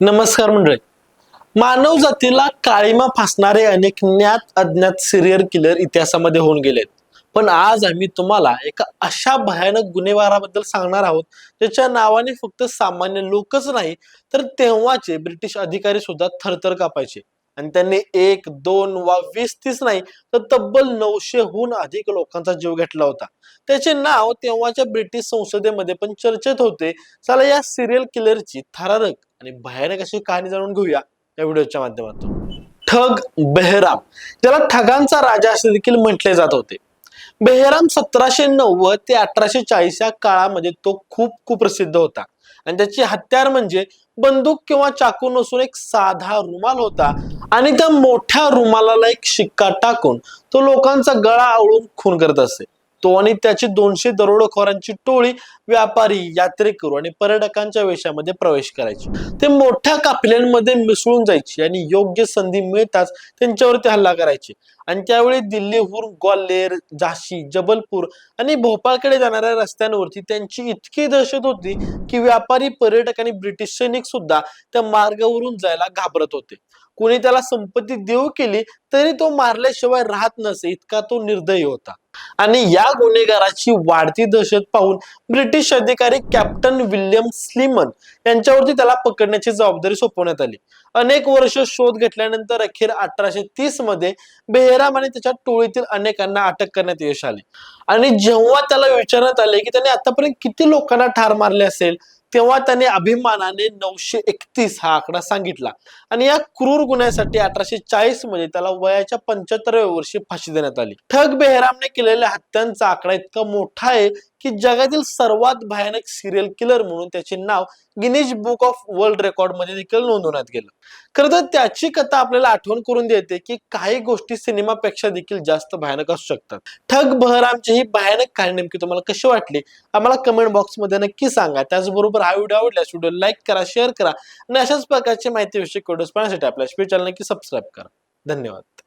नमस्कार मंडळी. मानव जातीला काळीमा फासणारे अनेक ज्ञात अज्ञात सिरियल किलर इतिहासामध्ये होऊन गेलेत. पण आज आम्ही तुम्हाला एका अशा भयानक गुन्हेगाराबद्दल सांगणार आहोत ज्याच्या नावाने फक्त सामान्य लोकच नाही तर तेव्हाचे ब्रिटिश अधिकारी सुद्धा थरथर कापायचे. आणि त्यांनी एक दोन वा वीस तीस नाही तर तब्बल नऊशेहून अधिक लोकांचा जीव घेतला होता. त्याचे नाव तेव्हाच्या ब्रिटिश संसदेमध्ये पण चर्चेत होते. चला या सिरियल किलरची थरारक आणि भयानक अशी कहाणी जाणून घेऊया या व्हिडिओच्या माध्यमातून. ठग बेहराम ज्याला ठगांचा राजा असे देखील म्हटले जात होते. बेहराम सतराशे नव्वद ते अठराशे चाळीस या काळामध्ये तो खूप कुप्रसिद्ध होता. आणि त्याची हत्यार म्हणजे बंदूक किंवा चाकू नसून एक साधा रुमाल होता. आणि त्या मोठ्या रुमालाला एक शिक्का टाकून तो लोकांचा गळा आवळून खून करत असे. तो आणि त्याची दोनशे दरोडखोरांची टोळी व्यापारी यात्रेकरू आणि पर्यटकांच्या वेशामध्ये प्रवेश करायची. ते मोठ्या कापल्यांमध्ये मिसळून जायची आणि योग्य संधी मिळताच त्यांच्यावरती हल्ला करायचे. आणि त्यावेळी दिल्लीहून ग्वाल्हेर झाशी जबलपूर आणि भोपाळकडे जाणाऱ्या रस्त्यांवरती त्यांची इतकी दहशत होती की व्यापारी पर्यटक आणि ब्रिटिश सैनिक सुद्धा त्या मार्गावरून जायला घाबरत होते. कोणी त्याला संपत्ती देऊ केली तरी तो मारल्याशिवाय राहत नसे इतका तो निर्दयी होता. आणि या गुन्हेगाराची वाढती दहशत पाहून ब्रिटिश अधिकारी कॅप्टन विल्यम स्लिमन यांच्यावरती त्याला पकडण्याची जबाबदारी सोपवण्यात आली. अनेक वर्ष शोध घेतल्यानंतर अखेर अठराशे तीसमध्ये बेहराम आणि त्याच्या टोळीतील अनेकांना अटक करण्यात यश आले. आणि जेव्हा त्याला विचारण्यात आले की त्याने आतापर्यंत किती लोकांना ठार मारले असेल तेव्हा त्याने अभिमानाने नऊशे एकतीस हा आकडा सांगितला. आणि या क्रूर गुन्ह्यासाठी अठराशे चाळीसमध्ये त्याला वयाच्या पंच्याहत्तराव्या वर्षी फाशी देण्यात आली. ठग बेहरामने केलेल्या हत्यांचा आकडा इतका मोठा आहे की जगातील सर्वात भयानक सिरियल किलर म्हणून त्याचे नाव गिनीज बुक ऑफ वर्ल्ड रेकॉर्डमध्ये देखील नोंदवण्यात गेलं. खरं तर त्याची कथा आपल्याला आठवण करून देते की काही गोष्टी सिनेमापेक्षा देखील जास्त भयानक असू शकतात. ठग बहरामची ही भयानक कहाणी नेमकी तुम्हाला कशी वाटली? आम्हाला कमेंट बॉक्समध्ये नक्की सांगा. त्याचबरोबर हा व्हिडिओ आवडल्यास व्हिडिओ लाईक करा शेअर करा आणि अशाच प्रकारची माहिती विषयक व्हिडिओज पाहण्यासाठी आपल्या स्पीड चॅनल नक्की सबस्क्राईब करा. धन्यवाद.